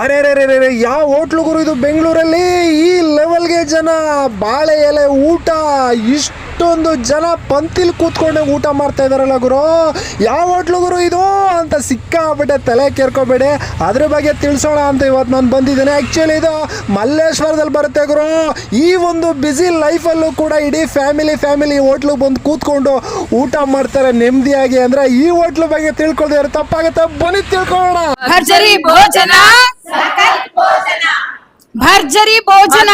ಅರೆ ರೇ ರೇ ರೇ ಯಾವ ಹೋಟ್ಲುಗುರು ಇದು ಬೆಂಗಳೂರಲ್ಲಿ? ಈ ಲೆವೆಲ್ಗೆ ಜನ ಬಾಳೆ ಎಲೆ ಊಟ, ಇಷ್ಟೊಂದು ಜನ ಪಂತಿಲ್ ಕೂತ್ಕೊಂಡು ಊಟ ಮಾಡ್ತಾ ಇದಾರಲ್ಲ ಗುರು. ಯಾವ ಹೋಟ್ಲು ಗುರು ಇದು ಅಂತ ಸಿಕ್ಕಾಬಿಟ್ಟೆ ತಲೆ ಕೇರ್ಕೋಬೇಡಿ. ಅದ್ರ ಬಗ್ಗೆ ತಿಳಿಸೋಣ ಅಂತ ಇವತ್ತು ನಾನು ಬಂದಿದ್ದೇನೆ. ಆ್ಯಕ್ಚುಲಿ ಇದು ಮಲ್ಲೇಶ್ವರದಲ್ಲಿ ಬರುತ್ತೆ ಗುರು. ಈ ಒಂದು ಬ್ಯುಸಿ ಲೈಫಲ್ಲೂ ಕೂಡ ಇಡೀ ಫ್ಯಾಮಿಲಿ ಫ್ಯಾಮಿಲಿ ಹೋಟ್ಲಿಗೆ ಬಂದು ಕೂತ್ಕೊಂಡು ಊಟ ಮಾಡ್ತಾರೆ ನೆಮ್ಮದಿಯಾಗಿ. ಅಂದರೆ ಈ ಹೋಟ್ಲು ಬಗ್ಗೆ ತಿಳ್ಕೊಳ್ದಿದ್ರೆ ತಪ್ಪಾಗುತ್ತೆ. ಬನ್ನಿ ತಿಳ್ಕೊಳ್ಳೋಣ. ಭರ್ಜರಿ ಭೋಜನ.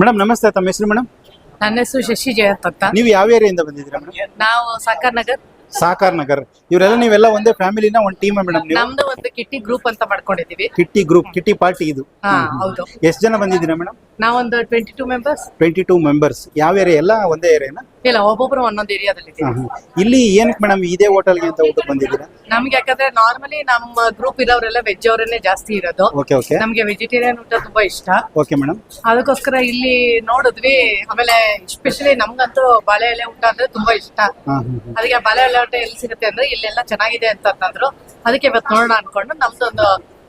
ಮೇಡಮ್ ನಮಸ್ತೆ ತಮ್ಮ ಹೆಸರು ಮೇಡಮ್? ನನ್ನ ಹೆಸರು ಶಶಿ ಜಯಂತ್ ಅಂತ ನೀವು ಯಾವ ಏರಿಯಿಂದ ಬಂದಿದ್ದೀರಾ ಮೇಡಮ್? ನಾವು ಸಾಕರ್ ನಗರ್. ಸಾಕಾರ್ ನಗರ್. ಇವರೆಲ್ಲ ನೀವೆಲ್ಲ ಒಂದೇ ಫ್ಯಾಮಿಲಿನ ಒಂದ್ ಟೀಮ್ ಮೇಡಮ್ ನೀವು? ನಮ್ದು ಒಂದು ಕಿಟ್ಟಿ ಗ್ರೂಪ್ ಅಂತ ಮಾಡ್ಕೊಂಡಿದೀವಿ ಕಿಟ್ಟಿ ಗ್ರೂಪ್ ಕಿಟ್ಟಿ ಪಾರ್ಟಿ ಇದು. ಹಾ ಹೌದು. ಎಷ್ಟು ಜನ ಬಂದಿದ್ದೀರಾ ಮೇಡಮ್? ನಾವೊಂದು twenty two members twenty two members ಯಾವ ಏರಿಯಾ? ಎಲ್ಲ ಒಂದೇ ಏರಿಯಾನ? ಇಲ್ಲ ಒಬ್ಬೊಬ್ರು ಒಂದೊಂದು ಏರಿಯಾದಲ್ಲಿ ಇಲ್ಲಿ ಏನಕ್ಕೆ ಮೇಡಮ್ ಇದೇ ಹೋಟೆಲ್ಗೆ ಅಂತ ಊಟಕ್ಕೆ ಬಂದಿದ್ದೀರಾ? ನಮ್ಗೆ ಯಾಕಂದ್ರೆ ನಾರ್ಮಲಿ ನಮ್ಮ ಗ್ರೂಪ್ ಇರೋರೆಲ್ಲ ವೆಜ್ ಅವರನ್ನೇ ಜಾಸ್ತಿ ಇರೋದು. ಓಕೆ ಓಕೆ ನಮ್ಗೆ ವೆಜಿಟೇರಿಯನ್ ಊಟ ತುಂಬಾ ಇಷ್ಟ. ಓಕೆ ಮೇಡಮ್ ಅದಕ್ಕೋಸ್ಕರ ಇಲ್ಲಿ ನೋಡಿದ್ವಿ ಆಮೇಲೆ ಎಸ್ಪೆಷಲಿ ನಮ್ಗಂತೂ ಬಾಳೆ ಎಲೆ ಊಟ ಅಂದ್ರೆ ತುಂಬಾ ಇಷ್ಟ. ಹಾಂ ಹಾಂ ಅದಕ್ಕೆ ಬಾಳೆ ಎಲೆ ಊಟ ಎಲ್ಲಿ ಸಿಗುತ್ತೆ ಅಂದ್ರೆ ಇಲ್ಲೆಲ್ಲ ಚೆನ್ನಾಗಿದೆ ಅಂತ ಅಂತಂದ್ರು ಅದಕ್ಕೆ ಇವತ್ತು ನೋಡೋಣ ಅನ್ಕೊಂಡು ನಮ್ದೊಂದು ಒಂದು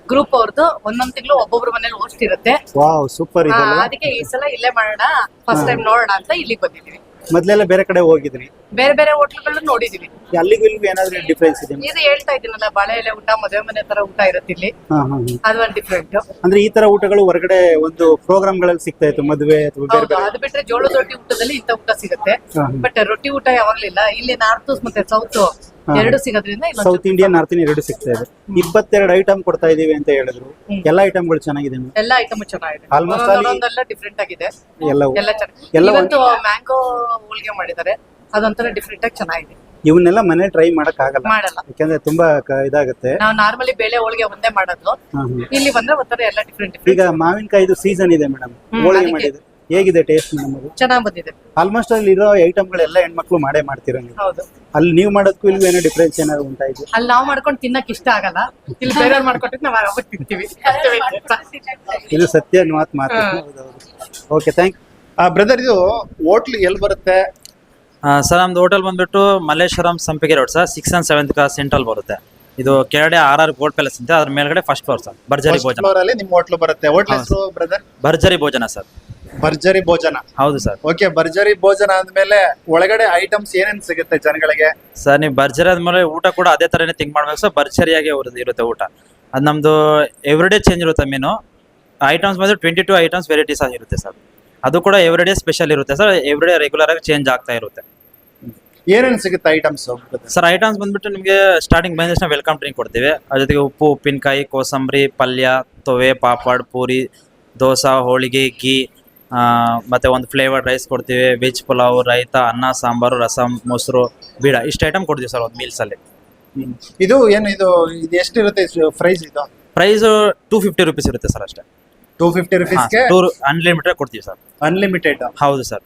ಗ್ರೂಪ್ ಅವ್ರದ್ದು ಒಂದೊಂದ್ ತಿಂಗಳು ಒಬ್ಬೊಬ್ರು ಮನೇಲಿ ಹೋಸ್ಟ್ ಇರುತ್ತೆ. ವಾವ್ ಸೂಪರ್ ಹಾ, ಇದೆಲ್ಲ ಅದಕ್ಕೆ ಈ ಸಲ ಇಲ್ಲೇ ಮಾಡೋಣ. ಫಸ್ಟ್ ಟೈಮ್ ನೋಡೋಣ ಅಂತ ಇಲ್ಲಿಗೆ ಬಂದಿದೀವಿ ಮೊದಲೆಲ್ಲ ಬೇರೆ ಕಡೆ ಹೋಗಿದ್ರಿ. ಬೇರೆ ಬೇರೆ ಹೋಟ್ಲ್ಗಳನ್ನ ನೋಡಿದೀವಿ. ಅಲ್ಲಿಗೂ ಇಲ್ಲಿಗೂ ಏನಾದ್ರೂ ಡಿಫ್ರೆನ್ಸ್ ಇದೆ? ಇದು ಹೇಳ್ತಾ ಇದ್ದೀನಲ್ಲ ಬಾಳೆ ಎಲೆ ಊಟ ಮದುವೆ ಮನೆ ತರ ಊಟ ಇರುತ್ತೆ ಇಲ್ಲಿ. ಹಾ ಹಾಂ ಅದು ಒಂದು ಡಿಫ್ರೆಂಟ್ ಅಂದ್ರೆ ಈ ತರ ಊಟಗಳು ಹೊರಗಡೆ ಒಂದು ಪ್ರೋಗ್ರಾಮ್ಗಳಲ್ಲಿ ಸಿಗ್ತಾ ಇತ್ತು ಮದುವೆ ಅಥವಾ ಬೇರೆ ಹೌದು ಬೇರೆ? ಅದು ಬಿಟ್ರೆ ಜೋಳದ ರೊಟ್ಟಿ ಊಟದಲ್ಲಿ ಇಂಥ ಊಟ ಸಿಗುತ್ತೆ. ಹಾ. ಬಟ್ ರೊಟ್ಟಿ ಊಟ ಯಾವಾಗ್ಲಿಲ್ಲ ಇಲ್ಲಿ. ನಾರ್ತ್ ಮತ್ತೆ ಸೌತ್. ಎರಡು ಸಿಗೋದ್ರಿಂದ ಇಲ್ಲೊಂದ್ ಸೌತ್ ಇಂಡಿಯನ್ ನಾರ್ತ್ ಇಂಡಿಯನ್ ಎರಡು ಸಿಗ್ತಾ ಇದೆ. ಇಪ್ಪತ್ತೆರಡು ಐಟಮ್ ಕೊಡ್ತಾ ಇದೀವಿ ಅಂತ ಹೇಳಿದ್ರು. ಎಲ್ಲಾ ಐಟಮ್ಗಳು ಚೆನ್ನಾಗಿದೆ ಎಲ್ಲ ಐಟಮ್ ಚೆನ್ನಾಗಿದೆ. Almost ಅಲ್ಲಿ- ಒಂದೊಂದೆಲ್ಲ ಡಿಫ್ರೆಂಟ್ ಆಗಿದೆ. ಎಲ್ಲವೂ ಎಲ್ಲ ಚೆನ್ನಾಗಿ ಎಲ್ಲ ಇವತ್ತು ಮ್ಯಾಂಗೋ ಹೋಳಿಗೆ ಮಾಡಿದ್ದಾರೆ. ಅದೊಂಥರ ಡಿಫ್ರೆಂಟ್ ಆಗಿ ಚೆನ್ನಾಗಿದೆ. ಇವನ್ನೆಲ್ಲ ಮನೆ ಟ್ರೈ ಮಾಡಕ್ ಆಗಲ್ಲ. ಮಾಡಲ್ಲ. ಯಾಕಂದ್ರೆ ತುಂಬಾ ಕ- ಇದಾಗುತ್ತೆ. ನಾವು ನಾರ್ಮಲಿ ಬೇಳೆ ಹೋಳಿಗೆ ಒಂದೇ ಮಾಡೋದು. ಇಲ್ಲಿ ಬಂದ್ರೆ ಒಂಥರ ಎಲ್ಲ ಡಿಫ್ರೆಂಟ್ ಈಗ ಮಾವಿನಕಾಯಿದು ಸೀಸನ್ ಇದೆ ಮೇಡಮ್. ಹೋಳಿಗೆ ಅದಕ್ಕೆ. ಮಾಡಿದ್ರೆ ಹೇಗಿದೆ ಟೇಸ್ಟ್ ಮೇಡಮ್ ಅದು? ಚೆನ್ನಾಗ್ ಬಂದಿದೆ. ಆಲ್ಮೋಸ್ಟ್ ಅಲ್ಲಿ ಇರೋ ಐಟಮ್ಗಳೆಲ್ಲ ಹೆಣ್ಮಕ್ಳು ಮಾಡೇ ಮಾಡ್ತೀರ ನೀವು ಹೌದು. ಅಲ್ಲಿ ನೀವು ಮಾಡೋದಕ್ಕೂ ಇಲ್ಲಿ ಏನೋ ಡಿಫ್ರೆನ್ಸ್ ಏನಾದ್ರು ಉಂಟಾ ಇದೆ? ಅಲ್ಲಿ ನಾವು ಮಾಡ್ಕೊಂಡು ತಿನ್ನಕ್ ಇಷ್ಟ ಆಗಲ್ಲ. ಇಲ್ಲಿ ಬೇರೆಯವ್ರು ಮಾಡ್ಕೊಟ್ಟಿದ್ ನಾವು ಅವಾಗ ತಿಂತೀವಿ. ಅಷ್ಟೇ ವ್ಯತ್ಯಾಸ. ಇದು ಸತ್ಯ ಮಾತು ಮಾತು. ಓಕೆ ಥ್ಯಾಂಕ್ ಬ್ರದರ್ ಇದು ಹೋಟ್ಲ್ ಎಲ್ಲಿ ಬರುತ್ತೆ? ಸರ್ ನಮ್ದು ಹೋಟೆಲ್ ಬಂದ್ಬಿಟ್ಟು Malleshwaram Sampige road sir six and seventh class central ಬರುತ್ತೆ. ಇದು ಕೆರಡೆ ಆರ್ ಆರ್ ಗೋಲ್ಡ್ ಪ್ಯಾಲೇಸ್ ಅಂತ ಅದ್ರ ಮೇಲ್ಗಡೆ ಫಸ್ಟ್ ಫ್ಲೋರ್ ಸರ್ ಭರ್ಜರಿ ಫಸ್ಟ್ ಭೋಜನ. ಫ್ಲೋರ್ ಅಲ್ಲಿ ನಿಮ್ ಹೋಟ್ಲ್ ಬರುತ್ತೆ. ಹೋಟ್ಲ್ ಹೌದು. ಹೆಸರು ಬ್ರದರ್ ಭರ್ಜರಿ ಭೋಜನ ಸರ್ ಭರ್ಜರಿ ಭೋಜನ. ಹೌದು ಸರ್. ಓಕೆ ಭರ್ಜರಿ ಭೋಜನ ಅಂದ್ಮೇಲೆ ಒಳಗಡೆ ಐಟಮ್ಸ್ ಏನೇನ್ ಸಿಗುತ್ತೆ ಜನಗಳಿಗೆ? ಸರ್ ನೀವು ಭರ್ಜರಿ ಆದ್ಮೇಲೆ ಊಟ ಕೂಡ ಅದೇ ತರನೇ ತಿಂಕ್ ಮಾಡ್ಬೇಕು. ಸರ್ ಭರ್ಜರಿಯಾಗಿ ಅವ್ರದ್ದು ಇರುತ್ತೆ ಊಟ. ಅದು ನಮ್ದು ಎವ್ರಿಡೇ ಚೇಂಜ್ ಇರುತ್ತೆ ಮೀನು ಐಟಮ್ಸ್ ಬಂದ್ರೆ ಟ್ವೆಂಟಿ ಟು ಐಟಮ್ಸ್ ವೆರೈಟೀಸ್ ಆಗಿರುತ್ತೆ ಸರ್. ಅದು ಕೂಡ ಎವ್ರಿಡೇ ಸ್ಪೆಷಲ್ ಇರುತ್ತೆ ಸರ್. ಎವ್ರಿಡೇ ರೆಗ್ಯುಲರ್ ಆಗಿ ಚೇಂಜ್ ಆಗ್ತಾ ಇರುತ್ತೆ. ಏನೇನು ಸಿಗುತ್ತೆ ಐಟಮ್ಸ್ ಸರ್ ಐಟಮ್ಸ್ ಬಂದ್ಬಿಟ್ಟು ನಿಮಗೆ ಸ್ಟಾರ್ಟಿಂಗ್ ಬಂದ ತಕ್ಷಣ ವೆಲ್ಕಮ್ ಡ್ರಿಂಕ್ ಕೊಡ್ತೀವಿ. ಅದ್ರ ಜೊತೆಗೆ ಉಪ್ಪು ಉಪ್ಪಿನಕಾಯಿ ಕೋಸಂಬರಿ ಪಲ್ಯ ತೊವೆ ಪಾಪಡ್ ಪೂರಿ ದೋಸೆ ಹೋಳಿಗೆ ಗೀ ಮತ್ತೆ ಒಂದು ಫ್ಲೇವರ್ಡ್ ರೈಸ್ ಕೊಡ್ತೀವಿ ವೆಜ್ ಪುಲಾವ್ ರೈತ ಅನ್ನ ಸಾಂಬಾರು ರಸಂ ಮೊಸರು ಬೀಡ ಇಷ್ಟು ಐಟಮ್ ಕೊಡ್ತೀವಿ ಸರ್ ಒಂದು ಮೀಲ್ಸಲ್ಲಿ ಇದು ಏನು ಇದು ಇದು ಎಷ್ಟಿರುತ್ತೆ ಪ್ರೈಸ್ ಇದು? ಪ್ರೈಸ್ ಟೂ ಫಿಫ್ಟಿ ರುಪೀಸ್ ಇರುತ್ತೆ ಸರ್ ಅಷ್ಟೇ. ಟೂ ಫಿಫ್ಟಿ ರುಪೀಸ್ ಟೂರ್ ಅನ್ಲಿಮಿಟೆಡ್ ಕೊಡ್ತೀವಿ ಸರ್. ಅನ್ಲಿಮಿಟೆಡ್ ಹೌದು ಸರ್.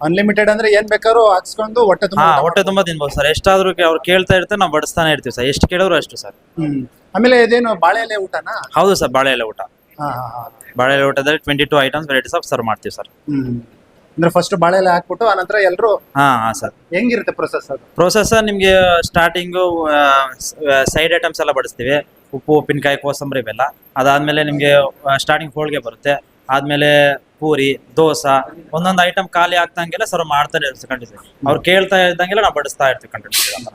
ಅನ್ಲಿಮಿಟೆಡ್ ಅಂದ್ರೆ ಏನ್ ಬೇಕಾದ್ರೂ ಹಾಕ್ಸ್ಕೊಂಡು ಹೊಟ್ಟೆ ತುಂಬಾ ಹೊಟ್ಟೆ ತುಂಬಾ ತಿನ್ಬೋದು ಸರ್. ಎಷ್ಟಾದ್ರೂ ಅವ್ರು ಕೇಳ್ತಾ ಇರ್ತಾರೆ ನಾವು ಬಡಿಸ್ತಾನೆ ಇರ್ತೀವಿ ಸರ್. ಎಷ್ಟು ಕೇಳಿದ್ರು ಅಷ್ಟು ಸರ್. ಹ್ಮ್. ಆಮೇಲೆ ಇದೇನು ಬಾಳೆ ಎಲೆ ಊಟನಾ? ಹೌದು ಸರ್ ಬಾಳೆ ಎಲೆ ಊಟ. ಹಾ ಹಾ ಹಾ. ಬಾಳೆ ಊಟದಲ್ಲಿ twenty two items varieties of serve ಮಾಡ್ತೀವಿ ಸರ್ ಅಂದ್ರೆ ಫಸ್ಟ್ ಬಾಳೆ ಎಲೆ ಹಾಕ್ಬಿಟ್ಟು ಆನಂತರ ಎಲ್ಲರೂ ಹಾ ಹಾಂ ಸರ್ ಹೆಂಗಿರುತ್ತೆ ಪ್ರೊಸೆಸ್ ಅದು? ಪ್ರೊಸೆಸ್ ನಿಮಗೆ ಸ್ಟಾರ್ಟಿಂಗು ಸೈಡ್ ಐಟಮ್ಸ್ ಎಲ್ಲ ಬಡಿಸ್ತೀವಿ. ಉಪ್ಪು ಉಪ್ಪಿನಕಾಯಿ ಕೋಸಂಬರಿ ಇವೆಲ್ಲ. ಅದಾದ್ಮೇಲೆ ನಿಮಗೆ ಸ್ಟಾರ್ಟಿಂಗ್ ಹೋಳಿಗೆ ಬರುತ್ತೆ. ಆದ್ಮೇಲೆ ಪೂರಿ ದೋಸೆ ಒಂದೊಂದು ಐಟಮ್ ಖಾಲಿ ಆಗ್ತಂಗೆಲ್ಲ ಸರ್ವ್ ಮಾಡ್ತಾನೆ ಇರ್ತೀವಿ ಕಂಟಿನ್ಯೂ ಅವ್ರು ಕೇಳ್ತಾ ಇದ್ದಂಗೆಲ್ಲ ನಾವು ಬಡಿಸ್ತಾ ಇರ್ತೀವಿ ಕಂಟಿನ್ಯೂ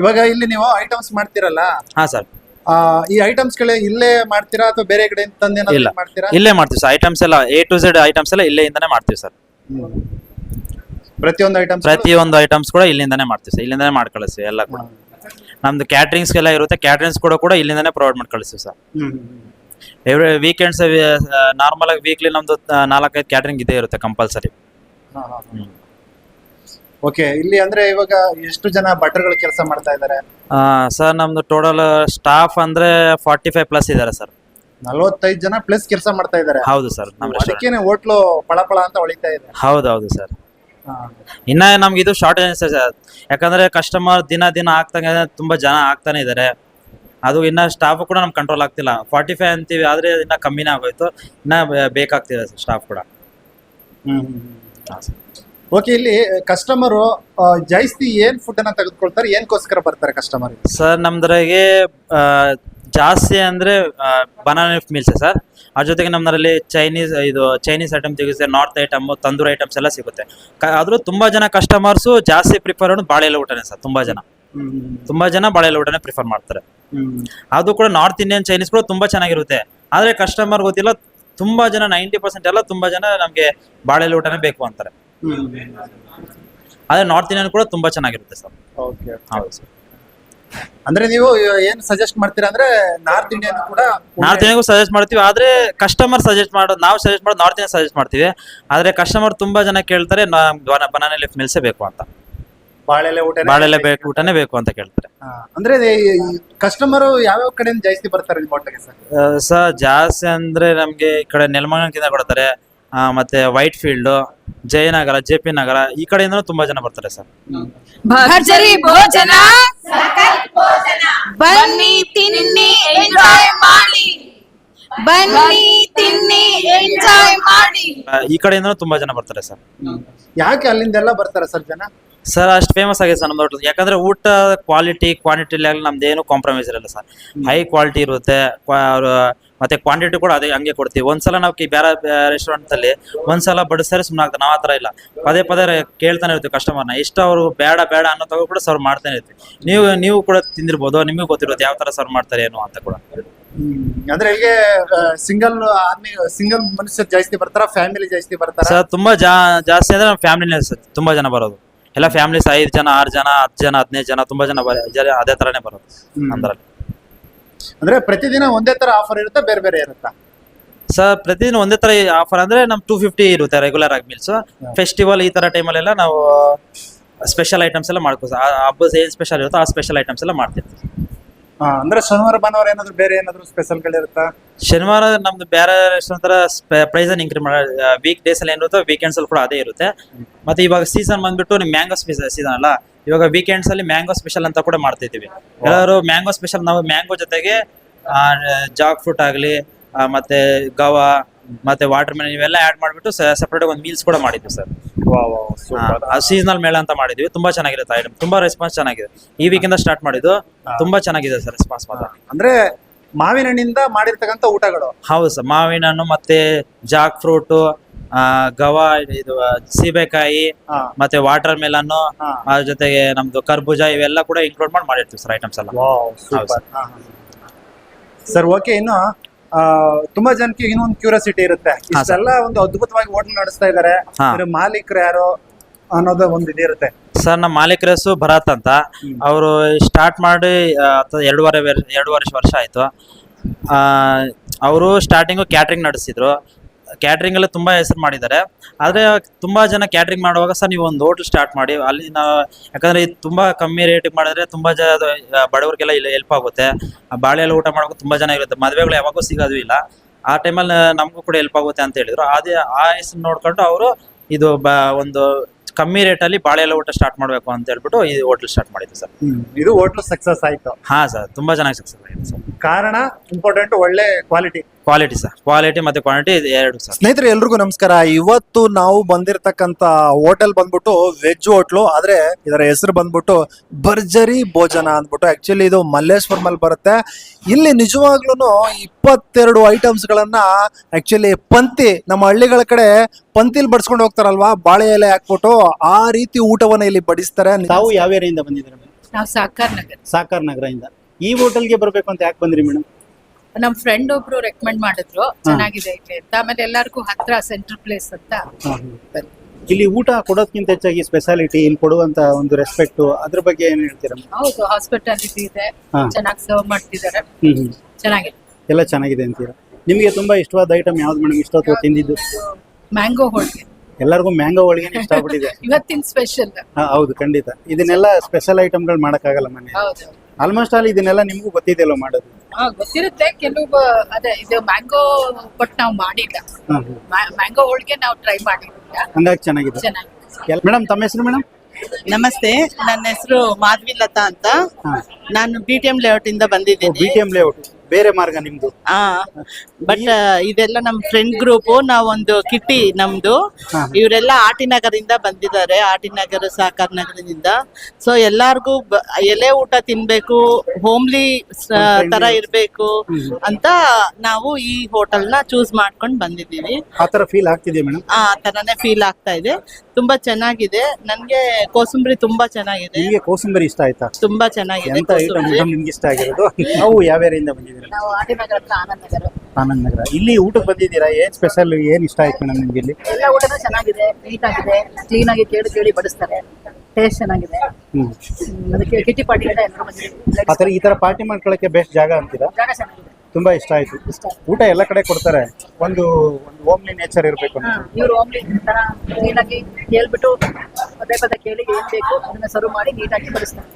ಇವಾಗ ಇಲ್ಲಿ ನೀವು ಐಟಮ್ಸ್ ಮಾಡ್ತೀರಲ್ಲ? ಹಾ ಸರ್ ಆ, ಈ ಐಟಮ್ಸ್ ಗಳೇ ಇಲ್ಲೇ ಮಾಡ್ತೀರಾ ಅಥವಾ ಬೇರೆ ಕಡೆ ಇಲ್ಲ. ತಂದೇನಾದ್ರು ಮಾಡ್ತೀರಾ? ಇಲ್ಲೇ ಮಾಡ್ತೀವಿ ಸರ್. ಐಟಮ್ಸ್ ಎಲ್ಲ ಎ ಟು ಝೆಡ್ ಐಟಮ್ಸ್ ಎಲ್ಲ ಇಂದಾನೆ ಮಾಡ್ತೀವಿ ಸರ್. ಹ್ಮ್. ಪ್ರತಿಯೊಂದು ಐಟಮ್ಸ್ ಪ್ರತಿಯೊಂದು ಐಟಮ್ಸ್ ಕೂಡ ಇಲ್ಲಿಂದಾನೆ ಮಾಡ್ತೀವಿ ಸರ್. ಇಲ್ಲಿಂದಾನೆ ಮಾಡಿ ಕಳಿಸ್ತೀವಿ ಎಲ್ಲ ಕೂಡ. ನಮ್ದು ಕ್ಯಾಟ್ರಿಂಗ್ಸ್ಗೆಲ್ಲ ಇರುತ್ತೆ. ಕ್ಯಾಟ್ರಿಂಗ್ಸ್ ಕೂಡ ಕೂಡ ಇಲ್ಲಿಂದಾನೆ ಪ್ರೊವೈಡ್ ಮಾಡಿ ಕಳಿಸ್ತೀವಿ ಸರ್ ಎವ್ರಿ ವೀಕೆಂಡ್ಸ್ ನಾರ್ಮಲ್ ಆಗಿ ವೀಕ್ಲಿ ನಮ್ದು ನಾಲ್ಕೈದು ಕ್ಯಾಟ್ರಿಂಗ್ ಇದೇ ಇರುತ್ತೆ ಕಂಪಲ್ಸರಿ ಓಕೆ ಇಲ್ಲಿ ಅಂದ್ರೆ ಇವಾಗ ಎಷ್ಟು ಜನ ಭಟ್ರುಗಳು ಕೆಲಸ ಮಾಡ್ತಾ ಇದ್ದಾರೆ? ಸರ್ ನಮ್ದು ಟೋಟಲ್ ಸ್ಟಾಫ್ ಅಂದ್ರೆ ಫಾರ್ಟಿ ಫೈವ್ ಪ್ಲಸ್ ಇದ್ದಾರೆ ಸರ್. ನಲವತ್ತೈದು ಜನ ಪ್ಲಸ್ ಕೆಲಸ ಮಾಡ್ತಾ ಇದ್ದಾರೆ. ಹೌದು ಸರ್ ನಮ್ಮ ಅದಕ್ಕೇನೆ ಹೋಟ್ಲು ಪಳಪಳ ಅಂತ ಹೊಳಿತಾ ಇದೆ. ಹೌದು ಹೌದು ಸರ್. ಇನ್ನ ನಮ್ಗೆ ಇದು ಶಾರ್ಟೇಜ್ ಸರ್. ಯಾಕಂದ್ರೆ ಕಸ್ಟಮರ್ ದಿನ ದಿನ ಆಗ್ತಂಗೆ ತುಂಬಾ ಜನ ಆಗ್ತಾನೆ ಇದ್ದಾರೆ. ಅದು ಇನ್ನ ಸ್ಟಾಫ್ ಕೂಡ ನಮ್ಗೆ ಕಂಟ್ರೋಲ್ ಆಗ್ತಿಲ್ಲ. ಫಾರ್ಟಿ ಫೈವ್ ಅಂತೀವಿ ಆದ್ರೆ ಇನ್ನ ಕಮ್ಮಿನೇ ಆಗೋಯ್ತು. ಇನ್ನ ಬೇಕಾಗ್ತಿದೆ ಸ್ಟಾಫ್ ಕೂಡ. ಓಕೆ ಇಲ್ಲಿ ಕಸ್ಟಮರು ಜಾಸ್ತಿ ಏನ್ ಫುಡ್ ಅನ್ನ ತೆಗೆದುಕೊಳ್ತಾರೆ, ಏನ್ಕೋಸ್ಕರ ಬರ್ತಾರೆ ಕಸ್ಟಮರ್ ಸರ್, ನಮ್ದ್ರಾಗೆ ಜಾಸ್ತಿ ಅಂದ್ರೆ ಬನಾನಾ ಲೀಫ್ ಮೀಲ್ಸ್ ಸರ್. ಅದ್ರ ಜೊತೆಗೆ ನಮ್ಮದ್ರಲ್ಲಿ ಚೈನೀಸ್ ಇದು ಚೈನೀಸ್ ಐಟಮ್ ಸಿಗುತ್ತೆ ನಾರ್ತ್ ಐಟಮ್ ತಂದೂರಿ ಐಟಮ್ಸ್ ಎಲ್ಲ ಸಿಗುತ್ತೆ. ಕ- ಆದ್ರೂ ತುಂಬಾ ಜನ ಕಸ್ಟಮರ್ಸು ಜಾಸ್ತಿ ಪ್ರಿಫರ್ ಬಾಳೆ ಎಲೆ ಊಟನೇ ಸರ್, ತುಂಬಾ ಜನ. ತುಂಬಾ ಜನ ಬಾಳೆ ಊಟನೇ ಪ್ರಿಫರ್ ಮಾಡ್ತಾರೆ. ಅದು ಕೂಡ ನಾರ್ತ್ ಇಂಡಿಯನ್ ಚೈನೀಸ್ ಕೂಡ ತುಂಬಾ ಚೆನ್ನಾಗಿರುತ್ತೆ. ಆದ್ರೆ ಕಸ್ಟಮರ್ ಗೊತ್ತಿಲ್ಲ, ತುಂಬಾ ಜನ ನೈಂಟಿ ಪರ್ಸೆಂಟ್ ಎಲ್ಲ ತುಂಬಾ ಜನ ನಮಗೆ ಬಾಳೆ ಊಟನೇ ಬೇಕು ಅಂತಾರೆ. ಆದ್ರೆ ನಾರ್ತ್ ಇಂಡಿಯನ್ ಕೂಡ ತುಂಬಾ ಚೆನ್ನಾಗಿರುತ್ತೆ ಸರ್ ಓಕೆ ಹೌದು ಸರ್ ಅಂದ್ರೆ ನೀವು ಏನ್ ಸಜೆಸ್ಟ್ ಮಾಡ್ತೀರಾ ಅಂದ್ರೆ ನಾರ್ತ್ ಇಂಡಿಯನ್ ಕೂಡ ನಾರ್ತ್ ಇಂಡಿಯನ್ಗೂ ಸಜೆಸ್ಟ್ ಮಾಡ್ತೀವಿ. ಆದ್ರೆ ಕಸ್ಟಮರ್ ಸಜೆಸ್ಟ್ ಮಾಡೋದು ನಾವು ಸಜೆಸ್ಟ್ ಮಾಡೋದು ನಾರ್ತ್ ಇಂಡಿಯನ್ ಸಜೆಸ್ಟ್ ಮಾಡ್ತೀವಿ. ಆದ್ರೆ ಕಸ್ಟಮರ್ ತುಂಬಾ ಜನ ಕೇಳ್ತಾರೆ ಬನಾನ ಲೀಫ್ ಮಿಲ್ಸೇ ಬೇಕು ಅಂತ. ಬಾಳೆಲೆ ಊಟ ಬಾಳೆಲೆ ಬೇಕು ಊಟನೇ ಬೇಕು ಅಂತ ಕೇಳ್ತಾರೆ. ಅಂದ್ರೆ ಕಸ್ಟಮರ್ ಯಾವ್ಯಾವ ಕಡೆಯಿಂದ ಜಾಸ್ತಿ ಬರ್ತಾರೆ ನಿಮ್ಮ ಹೋಟೆಲ್ಗೆ ಸರ್ ಸರ್ ಜಾಸ್ತಿ ಅಂದ್ರೆ ನಮ್ಗೆ ಈ ಕಡೆ ನೆಲಮಂಗಲದಿಂದ ಕೊಡ್ತಾರೆ. ಮತ್ತೆ Whitefield Jayanagar J P Nagar ಈ ಕಡೆಯಿಂದ ತುಂಬಾ ಜನ ಬರ್ತಾರೆ ಸರ್. ಭರ್ಜರಿ ಭೋಜನ ಬನ್ನಿ ತಿನ್ನಿ ಎಂಜಾಯ್ ಮಾಡಿ. ಬನ್ನಿ ತಿನ್ನಿ ಎಂಜಾಯ್ ಮಾಡಿ. ಈ ಕಡೆಯಿಂದ ತುಂಬಾ ಜನ ಬರ್ತಾರೆ ಸರ್. ಯಾಕೆ ಅಲ್ಲಿಂದೆಲ್ಲ ಬರ್ತಾರೆ ಸರ್ ಜನ? ಸರ್ ಅಷ್ಟು ಫೇಮಸ್ ಆಗಿದೆ ಸರ್ ನಮ್ಮ ಹೋಟೆಲ್ ಯಾಕಂದ್ರೆ ಊಟ ಕ್ವಾಲಿಟಿ ಕ್ವಾಂಟಿಟಿ ನಮ್ದು ಏನು ಕಾಂಪ್ರಮೈಸ್ ಇರಲ್ಲ ಸರ್. ಹೈ ಕ್ವಾಲಿಟಿ ಇರುತ್ತೆ. ಕ್ವಾ- ಅವ್ರು ಮತ್ತೆ ಕ್ವಾಂಟಿಟಿ ಕೂಡ ಅದೇ ಹಂಗೆ ಕೊಡ್ತೀವಿ. ಒಂದ್ಸಲ ನಾವು ಬೇರೆ ರೆಸ್ಟೋರೆಂಟ್ ಅಲ್ಲಿ ಒಂದ್ಸಲ ಬಡಿಸ್ತಾರೆ ಸುಮ್ಮನೆ ಆಗ್ತದೆ ನಾವು ಆತರ ಇಲ್ಲ. ಪದೇ ಪದೇ ಕೇಳ್ತಾನೆ ಇರ್ತೀವಿ ಕಸ್ಟಮರ್ನ ಇಷ್ಟ ಅವರು ಬೇಡ ಬೇಡ ಅನ್ನೋ ತಗೋ ಕೂಡ ಸರ್ವ್ ಮಾಡ್ತಾನೆ ಇರ್ತೀವಿ. ನೀವು ನೀವು ಕೂಡ ತಿಂದಿರ್ಬೋದು. ನಿಮಗೆ ಗೊತ್ತಿರೋದು ಯಾವ ತರ ಸರ್ವ್ ಮಾಡ್ತಾರೆ ಏನು ಅಂತ ಕೂಡ. ಅಂದ್ರೆ ಇಲ್ಲಿಗೆ ಸಿಂಗಲ್ ಸಿಂಗಲ್ ಮನುಷ್ಯರು ಜಾಸ್ತಿ ಬರ್ತಾರ? ಫ್ಯಾಮಿಲಿ ಜಾಸ್ತಿ ಬರ್ತಾರ? ಸರ್ ತುಂಬಾ ಜಾ ಜಾಸ್ತಿ ಅಂದ್ರೆ ನಮ್ಮ ಫ್ಯಾಮಿಲಿನೇ ತುಂಬಾ ಜನ ಬರೋದು. ಎಲ್ಲ ಫ್ಯಾಮಿಲೀಸ್ ಐದು ಜನ ಆರು ಜನ ಹತ್ತು ಜನ ಹದಿನೈದು ಜನ ತುಂಬಾ ಜನ ಅದೇ ತರನೇ ಬರೋದು. ಅಂದ್ರಲ್ಲಿ. ಅಂದ್ರೆ ಪ್ರತಿದಿನ ಒಂದೇ ತರ ಆಫರ್ ಇರುತ್ತಾ ಬೇರೆ ಬೇರೆ ಇರುತ್ತಾ? ಸರ್ ಪ್ರತಿದಿನ ಒಂದೇ ತರ ಆಫರ್ ಅಂದ್ರೆ ನಮ್ ಟೂ ಫಿಫ್ಟಿ ಇರುತ್ತೆ ರೆಗ್ಯುಲರ್ ಆಗಿ ಮೀಲ್ಸ್ ಫೆಸ್ಟಿವಲ್ ಈ ತರ ಟೈಮಲ್ಲೆಲ್ಲ ನಾವು ಸ್ಪೆಷಲ್ ಐಟಮ್ಸ್ ಎಲ್ಲ ಮಾಡ್ಕೋ ಹಬ್ಬದ ಏನ್ ಸ್ಪೆಷಲ್ ಇರುತ್ತೋ ಆ ಸ್ಪೆಷಲ್ ಐಟಮ್ಸ್ ಎಲ್ಲ ಮಾಡ್ತಿರ್ತೀವಿ ಹಾ, ಅಂದ್ರೆ ಶನಿವಾರ ಭಾನುವಾರ ಏನಾದ್ರು ಬೇರೆ ಏನಾದ್ರು ಸ್ಪೆಷಲ್ ಗಳಿರುತ್ತಾ ಶನಿವಾರ ನಮ್ದು ಬೇರೆ ರೆಸ್ಟೋರೆಂಟ್ ತರ ಪ್ರೈಸ್ ಅನ್ನು ಇನ್ಕ್ರೀಸ್ ಮಾಡ ವೀಕ್ ಡೇಸ್ ಅಲ್ಲಿ ಏನಿರುತ್ತೋ ವೀಕೆಂಡ್ಸ್ ಅಲ್ಲಿ ಕೂಡ ಅದೇ ಇರುತ್ತೆ. ಮತ್ತೆ ಇವಾಗ ಸೀಸನ್ ಬಂದ್ಬಿಟ್ಟು ನಿಮ್ ಮ್ಯಾಂಗೋ ಸೀಸನ್ ಅಲ್ಲ? ಇವಾಗ ವೀಕೆಂಡ್ಸ್ ಅಲ್ಲಿ ಮ್ಯಾಂಗೋ ಸ್ಪೆಷಲ್ ಅಂತ ಕೂಡ ಮಾಡ್ತಿದ್ದೀವಿ. ಎಲ್ಲರೂ ಮ್ಯಾಂಗೋ ಸ್ಪೆಷಲ್ ನಾವು ಮ್ಯಾಂಗೋ ಜೊತೆಗೆ ಜಾಕ್ ಫ್ರೂಟ್ ಆಗಲಿ ಮತ್ತೆ ಗವ ಮತ್ತೆ ವಾಟರ್ ಮೆಲನ್ ಇವೆಲ್ಲ ಆಡ್ ಮಾಡ್ಬಿಟ್ಟು ಸೆಪರೇಟ್ ಒಂದು ಮೀಲ್ಸ್ ಕೂಡ ಮಾಡಿದ್ವಿ ಸರ್. ಸೀಸನಲ್ ಮೇಳ ಅಂತ ಮಾಡಿದ್ವಿ. ತುಂಬಾ ಚೆನ್ನಾಗಿರುತ್ತೆ ಐಟಮ್ ತುಂಬಾ ರೆಸ್ಪಾನ್ಸ್ ಚೆನ್ನಾಗಿದೆ. ಈ ವೀಕಿಂದ ಸ್ಟಾರ್ಟ್ ಮಾಡಿದ್ದು. ತುಂಬಾ ಚೆನ್ನಾಗಿದೆ ಸರ್ ರೆಸ್ಪಾನ್ಸ್ ಮಾತ್ರ. ಅಂದ್ರೆ ಮಾವಿನ ಹಣ್ಣಿಂದ ಮಾಡಿರ್ತಕ್ಕಂಥ ಊಟಗಳು. ಹೌದು ಸರ್. ಮಾವಿನ ಹಣ್ಣು ಮತ್ತೆ ಜಾಕ್ ಫ್ರೂಟ್ ಗವ ಇದು ಸೀಬೆಕಾಯಿ. ಮತ್ತೆ ವಾಟರ್ ಮೆಲನ್. ಅದ್ರ ಜೊತೆಗೆ ನಮ್ದು ಕರ್ಬೂಜ ಇವೆಲ್ಲ ಕೂಡ ಇನ್ಕ್ಲೂಡ್ ಮಾಡಿ ಮಾಡಿರ್ತೀವಿ ಸರ್ ಐಟಮ್ಸ್ ಎಲ್ಲ. ಸರ್ ಓಕೆ ಇನ್ನು ತುಂಬಾ ಜನಕ್ಕೆ ಇನ್ನೊಂದು ಕ್ಯೂರಿಯಾಸಿಟಿ ಇರುತ್ತೆ. ಇಷ್ಟೆಲ್ಲ ಒಂದು ಅದ್ಭುತವಾಗಿ ಹೋಟೆಲ್ ನಡೆಸ್ತಾ ಇದಾರೆ. ಮಾಲೀಕರು ಯಾರು ಅನ್ನೋದು ಒಂದು ಇದಿರುತ್ತೆ. ಸರ್ ನಮ್ಮ ಮಾಲೀಕರ ಹೆಸರು ಭರತ್ ಅಂತ. ಅವರು ಸ್ಟಾರ್ಟ್ ಮಾಡಿ ಎರಡೂವರೆ ವರ್- ಎರಡೂವರೆ ವರ್ಷ ಆಯ್ತು. ಅವರು ಸ್ಟಾರ್ಟಿಂಗು ಕ್ಯಾಟ್ರಿಂಗ್ ನಡೆಸಿದ್ರು. ಕ್ಯಾಟ್ರಿಂಗ್ ಅಲ್ಲಿ ತುಂಬಾ ಹೆಸರು ಮಾಡಿದ್ದಾರೆ. ಆದರೆ ತುಂಬಾ ಜನ ಕ್ಯಾಟ್ರಿಂಗ್ ಮಾಡುವಾಗ ಸರ್ ನೀವು ಒಂದು ಹೋಟ್ಲ್ ಸ್ಟಾರ್ಟ್ ಮಾಡಿ ಅಲ್ಲಿ ನಾವು ಯಾಕಂದ್ರೆ ಇದು ತುಂಬಾ ಕಮ್ಮಿ ರೇಟಿಗೆ ಮಾಡಿದ್ರೆ ತುಂಬಾ ಜನ ಬಡವರಿಗೆಲ್ಲ ಇಲ್ಲಿ ಹೆಲ್ಪ್ ಆಗುತ್ತೆ. ಬಾಳೆಯಲ್ಲಿ ಊಟ ಮಾಡೋಕೆ ತುಂಬಾ ಜನ ಇರುತ್ತೆ. ಮದುವೆಗಳು ಯಾವಾಗೂ ಸಿಗೋದು ಇಲ್ಲ. ಆ ಟೈಮಲ್ಲಿ ನಮಗೂ ಕೂಡ ಹೆಲ್ಪ್ ಆಗುತ್ತೆ ಅಂತ ಹೇಳಿದ್ರು. ಅದೇ ಆ ಹೆಸರು ನೋಡ್ಕೊಂಡು ಅವರು ಇದು ಬ ಒಂದು ಕಮ್ಮಿ ರೇಟಲ್ಲಿ ಬಾಳೆಲ್ಲ ಊಟ ಸ್ಟಾರ್ಟ್ ಮಾಡಬೇಕು ಅಂತ ಹೇಳ್ಬಿಟ್ಟು ಈ ಹೋಟ್ಲ್ ಸ್ಟಾರ್ಟ್ ಮಾಡಿದ್ವಿ ಸರ್. ಇದು ಹೋಟ್ಲ್ ಸಕ್ಸಸ್ ಆಯ್ತು. ಹಾ ಸರ್ ತುಂಬಾ ಚೆನ್ನಾಗಿ ಸಕ್ಸಸ್ ಆಗಿದೆ ಸರ್. ಕಾರಣ ಇಂಪಾರ್ಟೆಂಟ್ ಒಳ್ಳೆ ಕ್ವಾಲಿಟಿ ಕ್ವಾಲಿಟಿ ಸರ್ ಕ್ವಾಲಿಟಿ ಮತ್ತೆ ಕ್ವಾಂಟಿಟಿ ಎರಡು ಸರ್ ಸ್ನೇಹಿತರೆ ಎಲ್ರಿಗೂ ನಮಸ್ಕಾರ. ಇವತ್ತು ನಾವು ಬಂದಿರತಕ್ಕಂತ ಹೋಟೆಲ್ ಬಂದ್ಬಿಟ್ಟು ವೆಜ್ ಹೋಟ್ಲು ಆದ್ರೆ ಇದರ ಹೆಸರು ಬಂದ್ಬಿಟ್ಟು ಭರ್ಜರಿ ಭೋಜನ ಅಂದ್ಬಿಟ್ಟು. ಆಕ್ಚುಲಿ ಇದು ಮಲ್ಲೇಶ್ವರಂ ಅಲ್ಲಿ ಬರುತ್ತೆ. ಇಲ್ಲಿ ನಿಜವಾಗ್ಲೂ ಇಪ್ಪತ್ತೆರಡು ಐಟಮ್ಸ್ ಗಳನ್ನ ಆಕ್ಚುಲಿ ಪಂತಿ ನಮ್ಮ ಹಳ್ಳಿಗಳ ಕಡೆ ಪಂತಿಲ್ ಬಡ್ಸ್ಕೊಂಡು ಹೋಗ್ತಾರಲ್ವಾ? ಬಾಳೆ ಎಲೆ ಹಾಕ್ಬಿಟ್ಟು ಆ ರೀತಿ ಊಟವನ್ನ ಇಲ್ಲಿ ಬಡಿಸ್ತಾರೆ. ನಾವು ಯಾವ ಏರಿಯಿಂದ ಬಂದಿದ್ದೀರಾ ಸಾಕಾರ್ ನಾವು ಸಾಕಾರ್ ನಗರ. ಸಾಕಾರ ನಗರದಿಂದ. ಈ ಹೋಟೆಲ್ಗೆ ಬರಬೇಕು ಅಂತ ಯಾಕೆ ಬಂದ್ರಿ ಮೇಡಮ್ ನಮ್ ಫ್ರೆಂಡ್ ಒಬ್ರು ರೆಕಮೆಂಡ್ ಮಾಡಿದ್ರು. ಚೆನ್ನಾಗಿದೆ ಇಲ್ಲಿ ಅಂತ. ಆಮೇಲೆ ಎಲ್ಲರಿಗೂ ಹತ್ರ ಸೆಂಟ್ರಲ್ ಪ್ಲೇಸ್ ಅಂತ ಬಂದ್ವಿ. ಇಲ್ಲಿ ಊಟ ಕೊಡೋದಕ್ಕಿಂತ ಹೆಚ್ಚಾಗಿ ಸ್ಪೆಷಾಲಿಟಿ ಇಲ್ಲಿ ಕೊಡುವಂತ ಒಂದು ರೆಸ್ಪೆಕ್ಟ್ ಅದ್ರ ಬಗ್ಗೆ ಏನ್ ಹೇಳ್ತೀರಾ? ಹೌದು ಹಾಸ್ಪಿಟಾಲಿಟಿ ಇದೆ. ಹಾ. ಚೆನ್ನಾಗಿ ಸರ್ವ್ ಮಾಡ್ತಿದ್ದಾರೆ. ಹ್ಮ್ ಹ್ಮ್. ಚೆನ್ನಾಗಿದೆ. ಎಲ್ಲ ಚೆನ್ನಾಗಿದೆ ಅಂತೀರಾ? ನಿಮಗೆ ತುಂಬಾ ಇಷ್ಟವಾದ ಐಟಮ್ ಯಾವ್ದು ಮೇಡಮ್ ಇಷ್ಟೊತ್ತು ತಿಂದಿದ್ದು? ಮ್ಯಾಂಗೋ ಹೋಳಿಗೆ. ಎಲ್ಲರಿಗೂ ಮ್ಯಾಂಗೋ ಹೋಳಿಗೆ ಇಷ್ಟ ಆಗ್ಬಿಟ್ಟಿದೆ ಇವತ್ತಿನ ಸ್ಪೆಷಲ್ ಹಾ, ಹೌದು ಖಂಡಿತ. ಇದನ್ನೆಲ್ಲ ಸ್ಪೆಷಲ್ ಐಟಮ್ಗಳು ಮಾಡಕ್ಕಾಗಲ್ಲ ಮನೆ. ಹೌದು. ಆಲ್ಮೋಸ್ಟ್ ಆಲ್ ಇದನ್ನೆಲ್ಲ ನಿಮಗೂ ಗೊತ್ತಿದೆಯಲ್ಲ ಮಾಡೋದು. ಹಾ ಗೊತ್ತಿರುತ್ತೆ. ಕೆಲವು ಅದೇ ಇದು ಮ್ಯಾಂಗೋ ಬಟ್ ನಾವು ಮಾಡಿಲ್ಲ. ಮ್ಯಾಂಗೋ ಹೋಳಿಗೆ ನಾವು ಟ್ರೈ ಮಾಡಿಲ್ಲ. ಹಂಗಾಗಿ ಚೆನ್ನಾಗಿದೆ. ಚೆನ್ನಾಗಿ ಮೇಡಮ್ ತಮ್ಮ ಹೆಸರು ಮೇಡಮ್? ನಮಸ್ತೆ ನನ್ನ ಹೆಸರು ಮಾಧವಿ ಲತಾ ಅಂತ. ಹಾ. ನಾನು ಬಿ ಟಿ ಎಂ ಲೇಔಟ್ ಇಂದ ಬಂದಿದ್ದೀನಿ. ಬಿ ಟಿ ಎಂ ಲೇಔಟ್ ಬೇರೆ ಮಾರ್ಗ ನಿಮ್ದು? ಆ ಬಟ್ ಇದೆಲ್ಲ ನಮ್ ಫ್ರೆಂಡ್ ಗ್ರೂಪ್ ನಾವೊಂದು ಕಿಟ್ಟಿ ನಮ್ದು. ಇವರೆಲ್ಲ ಆಟಿನಗರಿಂದ ಬಂದಿದ್ದಾರೆ ಆಟಿನಗರ ಸಹಕಾರ ನಗರದಿಂದ. ಸೊ ಎಲ್ಲಾರ್ಗೂ ಬ- ಎಲೆ ಊಟ ತಿನ್ಬೇಕು ಹೋಮ್ಲಿ ತರ ಇರ್ಬೇಕು ಅಂತ ನಾವು ಈ ಹೋಟೆಲ್ನ ಚೂಸ್ ಮಾಡ್ಕೊಂಡು ಬಂದಿದ್ದೀವಿ. ಆ ತರ ಫೀಲ್ ಆಗ್ತಿದೆ ಮೇಡಮ್ ಆ ತರನೇ ಫೀಲ್ ಆಗ್ತಾ ಇದೆ. ತುಂಬಾ ಚೆನ್ನಾಗಿದೆ. ನನ್ಗೆ ಕೋಸಂಬರಿ ತುಂಬಾ ಚೆನ್ನಾಗಿದೆ. ನಿಮಗೆ ಕೋಸಂಬರಿ ಇಷ್ಟ ಆಯ್ತಾ? ತುಂಬಾ ಚೆನ್ನಾಗಿದೆ ಎಂತ ಐಟಮ್ ಕೋಸಂಬರಿ. ನಿಮ್ಗೆ ಇಷ್ಟ ಆಗಿರೋದು? ನಾವು ಯಾವ ಏರಿಯಿಂದ ಬಂದಿದ್ದೀರಾ? ನಾವು ಆಟಿನಗರ ಹತ್ರ ಆನಂದ್ ನಗರ. ಆನಂದ್ ನಗರ. ಇಲ್ಲಿ ಊಟಕ್ಕೆ ಬಂದಿದ್ದೀರಾ? ಏನ್ ಸ್ಪೆಷಲ್ ಏನ್ ಇಷ್ಟ ಆಯ್ತು ಮೇಡಮ್ ನಿಮ್ಗೆ ಇಲ್ಲಿ? ಎಲ್ಲ ಊಟನೂ ಚೆನ್ನಾಗಿದೆ. ನೀಟ್ ಆಗಿದೆ. ಕ್ಲೀನ್ ಆಗಿ ಕೇಳಿ ಕೇಳಿ ಬಡಿಸ್ತಾರೆ. ಟೇಸ್ಟ್ ಚೆನ್ನಾಗಿದೆ. ಹ್ಮ್. ಹ್ಮ್, ಅದಕ್ಕೆ ಕಿಟ್ಟಿ ಪಾರ್ಟಿ ಎಲ್ಲರೂ ಬಂದಿದ್ದೀವಿ. ಆ ಈ ತರ ಪಾರ್ಟಿ ಮಾಡ್ಕೊಳಕ್ಕೆ ಬೆಸ್ಟ್ ಜಾಗ ಅಂತೀರಾ? ಜಾಗ ಚೆನ್ನಾಗಿದೆ. ತುಂಬಾ ಇಷ್ಟ ಆಯ್ತು. ಊಟ ಎಲ್ಲ ಕಡೆ ಕೊಡ್ತಾರೆ. ಒಂದು ಒಂದು ಹೋಮ್ಲಿ ನೇಚರ್ ಇರ್ಬೇಕು ಇವ್ರು ತರ ಆಗಿ ಹೇಳ್ಬಿಟ್ಟು ಪದೇ ಪದೇ ಕೇಳಿ ಏನ್ ಬೇಕು ಅದನ್ನ ಸರ್ವ್ ಮಾಡಿ ನೀಟಾಗಿ ಬಡಿಸ್ತಾರೆ.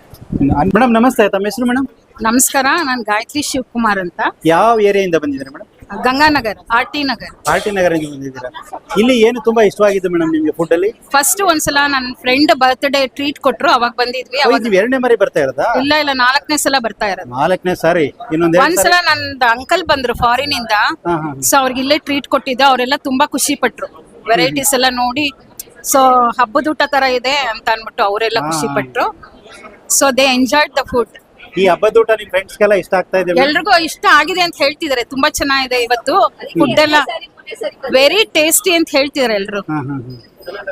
ಮೇಡಮ್ ನಮಸ್ತೆ. ತಮ್ಮ ಹೆಸರು ಮೇಡಮ್ ನಮಸ್ಕಾರ ನಾನು ಗಾಯತ್ರಿ ಶಿವಕುಮಾರ್ ಅಂತ. ಯಾವ ಏರಿಯಾದಿಂದ ಬಂದಿದ್ದಾರೆ madam Ganganagar R T Nagar. RT Nagar ಬಂದಿದ್ದೀರಾ? ಇಲ್ಲಿ ಏನು ತುಂಬಾ ಇಷ್ಟವಾಗಿದೆ ಮೇಡಮ್ ನಿಮ್ಗೆ ಫುಡ್ ಅಲ್ಲಿ? ಫಸ್ಟ್ ಒಂದ್ಸಲ ನನ್ನ ಫ್ರೆಂಡ್ ಬರ್ತ್ಡೇ ಟ್ರೀಟ್ ಕೊಟ್ರು ಅವಾಗ ಬಂದಿದ್ವಿ ಓ, ಅವಾಗ ಇದು ಎರಡನೇ ಮರಿ ಬರ್ತಾ ಇರೋದಾ? ಇಲ್ಲ ಇಲ್ಲ ನಾಲ್ಕನೇ ಸಲ ಬರ್ತಾ ಇರೋದು. ನಾಲ್ಕನೇ ಸಾರಿ ಇನ್ನೊಂದ್ ಎರಡ್ ಒಂದ್ಸಲ ನನ್ನ ನಂದ್ ಅಂಕಲ್ ಬಂದ್ರು ಫಾರಿನ್ ಇಂದ ಹಾ ಹಾ. ಸೊ ಅವ್ರಿಗೆ ಇಲ್ಲೇ ಟ್ರೀಟ್ ಕೊಟ್ಟಿದ್ದೆ ಅವರೆಲ್ಲ ತುಂಬಾ ಖುಷಿ ಪಟ್ರು. ವೆರೈಟೀಸ್ ಎಲ್ಲ ನೋಡಿ ಸೊ ಹಬ್ಬದ ಊಟ ತರ ಇದೆ ಅಂತ ಅನ್ಬಿಟ್ಟು ಅವರೆಲ್ಲ ಖುಷಿ ಪಟ್ರು. So they enjoyed the food ಈ ಹಬ್ಬದ ಊಟ ನಿಮ್ ಫ್ರೆಂಡ್ಸ್ಗೆಲ್ಲ ಇಷ್ಟ ಆಗ್ತಾ ಇದೆ? ಎಲ್ರಿಗೂ ಇಷ್ಟ ಆಗಿದೆ ಅಂತ ಹೇಳ್ತಿದಾರೆ ತುಂಬಾ ಚೆನ್ನಾಗಿದೆ ಇವತ್ತು. ಫುಡ್ ಎಲ್ಲ ವೆರಿ ಟೇಸ್ಟಿ ಅಂತ ಹೇಳ್ತಿದಾರೆ ಎಲ್ರು.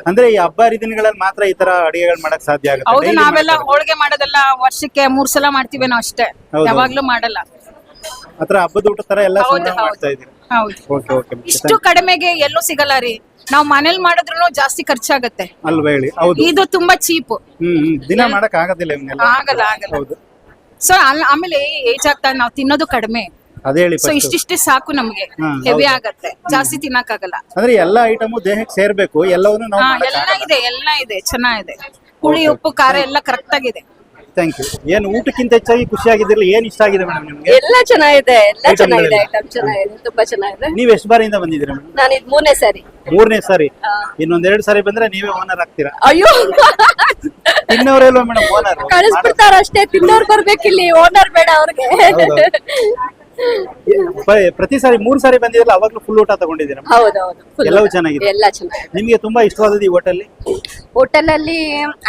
ಅಂದ್ರೆ ಈ ಹಬ್ಬ ಹರಿದಿನಗಳಲ್ಲಿ ಮಾತ್ರ ಈ ತರ ಅಡಿಗೆಗಳು ಮಾಡಕ್ ಸಾಧ್ಯ ಆಗುತ್ತೆ? ಹೌದು Daily ನಾವೆಲ್ಲ ಮಾಡ್ತಾರೆ. ಹೋಳಿಗೆ ಮಾಡೋದೆಲ್ಲ ವರ್ಷಕ್ಕೆ ಮೂರ್ ಸಲ ಮಾಡ್ತೀವಿ ನಾವು ಅಷ್ಟೇ. ಹೌದು. ಯಾವಾಗ್ಲೂ ಮಾಡಲ್ಲ. ಅತ್ರ ತರ ಹಬ್ಬದ ಊಟ ತರ ಎಲ್ಲ ಹೌದು ಸಂಗ್ರಹ ಹೌದು. ಮಾಡ್ತಾ ಇದೀರಿ ಹೌದು. ಓಕೆ ಓಕೆ ಇಷ್ಟು ಕಡಿಮೆಗೆ ಎಲ್ಲೂ ಸಿಗಲ್ಲ ರೀ. ನಾವ್ ಮನೇಲಿ ಮಾಡಿದ್ರು ಜಾಸ್ತಿ ಖರ್ಚಾಗತ್ತೆ. ಅಲ್ವಾ ಹೇಳಿ? ಹೌದು. ಇದು ತುಂಬಾ ಚೀಪ್. ಹ್ಮ್ ಹ್ಮ್. ದಿನ ಮಾಡಕ್ ಆಗೋದಿಲ್ಲ ಇವನ್ನೆಲ್ಲ. ಆಗಲ್ಲ ಆಗಲ್ಲ. ಹೌದು. ಸೊ ಆಮೇಲೆ ಏಜ್ ಆಗ್ತಾ ನಾವು ತಿನ್ನೋದು ಕಡಿಮೆ. ಅದೇ ಹೇಳಿ ಸೊ first. ಇಷ್ಟಿಷ್ಟೇ ಸಾಕು ನಮ್ಗೆ. ಹೆವಿ. ಆಗತ್ತೆ. ಜಾಸ್ತಿ ತಿನ್ನಕ್ಕಾಗಲ್ಲ. ಅಂದ್ರೆ ಎಲ್ಲಾ ಐಟಮ್ ದೇಹಕ್ಕೆ ಸೇರ್ಬೇಕು. ಎಲ್ಲವನ್ನು ನಾವು ಹಾ ಮಾಡಕ್ ಎಲ್ಲ ಇದೆ ಎಲ್ಲ ಇದೆ. ಚೆನ್ನಾಗಿದೆ. ಹುಳಿ ಉಪ್ಪು ಖಾರ ಎಲ್ಲ ಕರೆಕ್ಟ್ ಆಗಿದೆ. ಥ್ಯಾಂಕ್ ಯು ಏನು ಊಟಕ್ಕಿಂತ ಹೆಚ್ಚಾಗಿ ಖುಷಿ ಏನು ಏನ್ ಇಷ್ಟ ಆಗಿದೆ ಮೇಡಮ್ ನಿಮಗೆ? ಎಲ್ಲ ಚೆನ್ನಾಗಿದೆ ಎಲ್ಲ Item ಚೆನ್ನಾಗಿದೆ. ಐಟಮ್ ಚೆನ್ನಾಗಿದೆ ತುಂಬಾ ಚೆನ್ನಾಗಿದೆ. ನೀವು ಎಷ್ಟು ಬಾರಿಯಿಂದ ಬಂದಿದ್ದೀರಾ ಮೇಡಮ್ ನಾನು ಇದು ಮೂರನೇ ಸಾರಿ. ಮೂರನೇ ಸಾರಿ. ಇನ್ನೊಂದೆರಡು ಸಾರಿ ಬಂದ್ರೆ ನೀವೇ ಓನರ್ ಆಗ್ತೀರಾ? ಅಯ್ಯೋ. ತಿನ್ನೋರೆಲ್ವಾ ಮೇಡಮ್ ಓನರ್ ಕಳಿಸ್ಬಿಡ್ತಾರ ಅಷ್ಟೇ ತಿನ್ನೋರ್ ಬರ್ಬೇಕಿಲ್ಲಿ ಓನರ್ ಬೇಡ ಅವ್ರಿಗೆ. ಪ್ರತಿ ಸಾರಿ ಮೂರ್ ಸಾರಿ ಬಂದಿದ್ರಲ್ಲ ಅವಾಗ್ಲೂ ಫುಲ್ ಊಟ ತಗೊಂಡಿದ್ದೀರಾ? ಹೌದೌದು full ಎಲ್ಲವೂ ಊಟ. ಚೆನ್ನಾಗಿದೆ. ಎಲ್ಲ ಚೆನ್ನಾಗಿದೆ ನಿಮ್ಗೆ ತುಂಬಾ ಇಷ್ಟವಾದದ್ದು ಈ ಹೋಟೆಲ್ ಹೋಟೆಲ್ ಅಲ್ಲಿ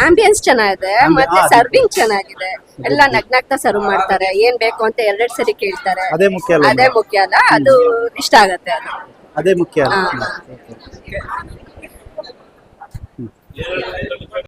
ಆಂಬಿಯನ್ಸ್ ಚೆನ್ನಾಗಿದೆ ಮತ್ತೆ ಆ, ಅದು- ಸರ್ವಿಂಗ್ ಚೆನ್ನಾಗಿದೆ ಎಲ್ಲ ನಗ್ನಾಗ್ತಾ ಸರ್ವ್ ಮಾಡ್ತಾರೆ ಏನ್ ಬೇಕು ಅಂತ ಎರಡೆರಡು ಸರಿ ಕೇಳ್ತಾರೆ ಅದೇ ಮುಖ್ಯ ಅಲ್ಲ ಅದೇ ಮುಖ್ಯ ಅಲ್ಲ ಅದು ಇಷ್ಟ ಆಗತ್ತೆ ಅದು ಅದೇ ಮುಖ್ಯ ಅಲ್ಲ ಹಾ. ಹ್ಮ್.